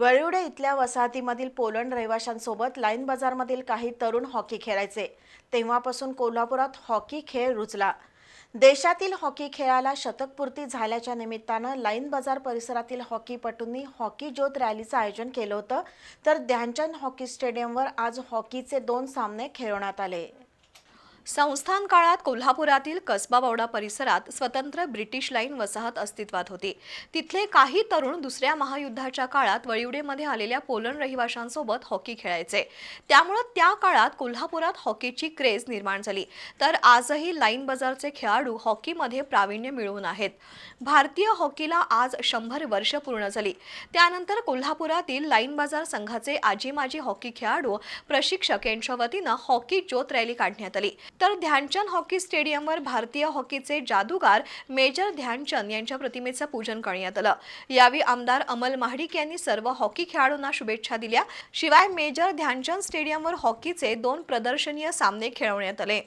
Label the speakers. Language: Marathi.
Speaker 1: वळिवडे इथल्या वसाहतीमधील पोलंड रहिवाशांसोबत लाईन बाजारमधील काही तरुण हॉकी खेळायचे. तेव्हापासून कोल्हापुरात हॉकी खेळ रुजला. देशातील हॉकी खेळाला शतकपूर्ती झाल्याच्या निमित्तानं लाईन बाजार परिसरातील हॉकीपटूंनी हॉकी ज्योत रॅलीचं आयोजन केलं होतं. तर ध्यानचंद हॉकी स्टेडियमवर आज हॉकीचे दोन सामने खेळवण्यात आले.
Speaker 2: संस्थान काळात कोल्हापुरातील कसबा बावडा परिसरात स्वतंत्र ब्रिटिश लाईन वसाहत अस्तित्वात होती. तिथले काही तरुण दुसऱ्या महायुद्धाच्या काळात वळिवडेमध्ये आलेल्या पोलंड रहिवाशांसोबत हॉकी खेळायचे. त्यामुळं त्या काळात कोल्हापुरात हॉकीची क्रेज निर्माण झाली. तर आजही लाईन बाजारचे खेळाडू हॉकीमध्ये प्रावीण्य मिळवून आहेत. भारतीय हॉकीला आज शंभर वर्ष पूर्ण झाली. त्यानंतर कोल्हापुरातील लाईन बाजार संघाचे आजी माजी हॉकी खेळाडू प्रशिक्षक यांच्या वतीनं हॉकी ज्योत रॅली काढण्यात आली. तर ध्यानचंद हॉकी स्टेडियमवर भारतीय हॉकीचे जादूगार मेजर ध्यानचंद यांच्या प्रतिमेचं पूजन करण्यात आलं. यावेळी आमदार अमल महाडिक यांनी सर्व हॉकी खेळाडूंना शुभेच्छा दिल्या. शिवाय मेजर ध्यानचंद स्टेडियमवर हॉकीचे दोन प्रदर्शनीय सामने खेळवण्यात आले.